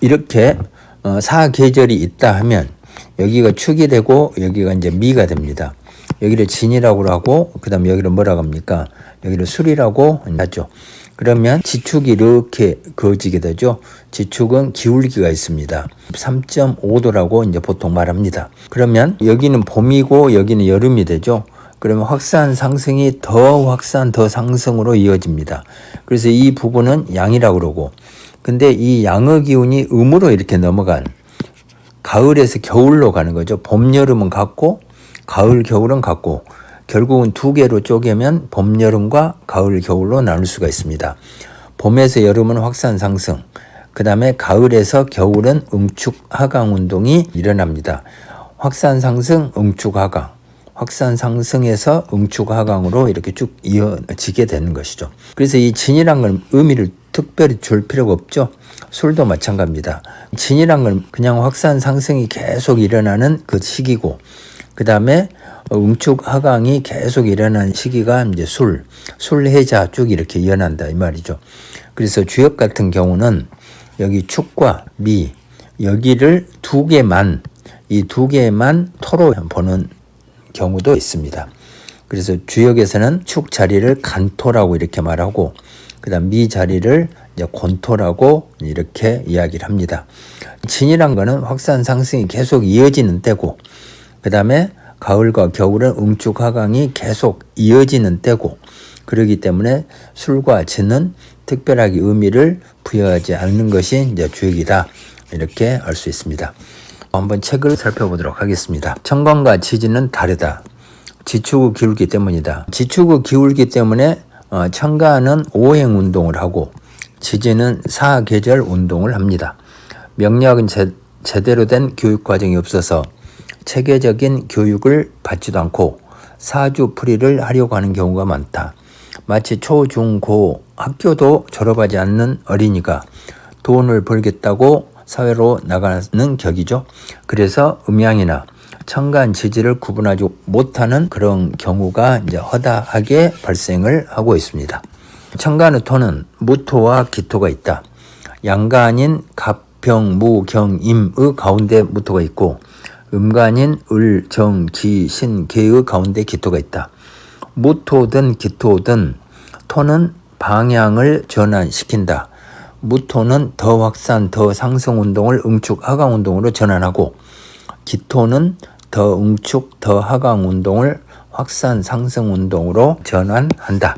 이렇게 어, 사계절이 있다 하면 여기가 축이 되고 여기가 이제 미가 됩니다. 여기를 진이라고 하고 그다음 여기를 뭐라고 합니까? 여기를 술이라고 하죠. 그러면 지축이 이렇게 그어지게 되죠. 지축은 기울기가 있습니다. 3.5도라고 이제 보통 말합니다. 그러면 여기는 봄이고 여기는 여름이 되죠. 그러면 확산 상승이 더 확산 더 상승으로 이어집니다. 그래서 이 부분은 양이라고 그러고 근데 이 양의 기운이 음으로 이렇게 넘어간 가을에서 겨울로 가는 거죠. 봄, 여름은 같고 가을, 겨울은 같고 결국은 두 개로 쪼개면 봄, 여름과 가을, 겨울로 나눌 수가 있습니다. 봄에서 여름은 확산 상승, 그 다음에 가을에서 겨울은 응축 하강 운동이 일어납니다. 확산 상승, 응축 하강. 확산 상승에서 응축 하강으로 이렇게 쭉 이어지게 되는 것이죠. 그래서 이 진이란 걸 의미를 특별히 줄 필요가 없죠. 술도 마찬가지입니다. 진이란 건 그냥 확산 상승이 계속 일어나는 그 시기고, 그 다음에 응축 하강이 계속 일어나는 시기가 이제 술, 술 해자 쭉 이렇게 이어난다 이 말이죠. 그래서 주역 같은 경우는 여기 축과 미 여기를 두 개만 이 두 개만 토로 보는 경우도 있습니다. 그래서 주역에서는 축 자리를 간토라고 이렇게 말하고 그다음 미 자리를 이제 곤토라고 이렇게 이야기를 합니다. 진이란 거는 확산 상승이 계속 이어지는 때고 그다음에 가을과 겨울은 응축 하강이 계속 이어지는 때고 그러기 때문에 술과 진은 특별하게 의미를 부여하지 않는 것이 이제 주역이다 이렇게 알 수 있습니다. 한번 책을 살펴보도록 하겠습니다. 청강과 지지는 다르다. 지축의 기울기 때문이다. 지축의 기울기 때문에 어, 청가는 오행 운동을 하고 지지는 사계절 운동을 합니다. 명리학은 제, 제대로 된 교육 과정이 없어서 체계적인 교육을 받지도 않고 사주풀이를 하려고 하는 경우가 많다. 마치 초, 중, 고 학교도 졸업하지 않는 어린이가 돈을 벌겠다고 사회로 나가는 격이죠. 그래서 음양이나 청간 지지를 구분하지 못하는 그런 경우가 이제 허다하게 발생을 하고 있습니다. 청간의 토는 무토와 기토가 있다. 아닌 갑병, 무, 경, 임의 가운데 무토가 있고 음간인 을, 정, 지, 신, 계의 가운데 기토가 있다. 무토든 기토든 토는 방향을 전환시킨다. 무토는 더 확산, 더 상승 운동을 응축 하강 운동으로 전환하고 기토는 더 응축, 더 하강 운동을 확산 상승 운동으로 전환한다.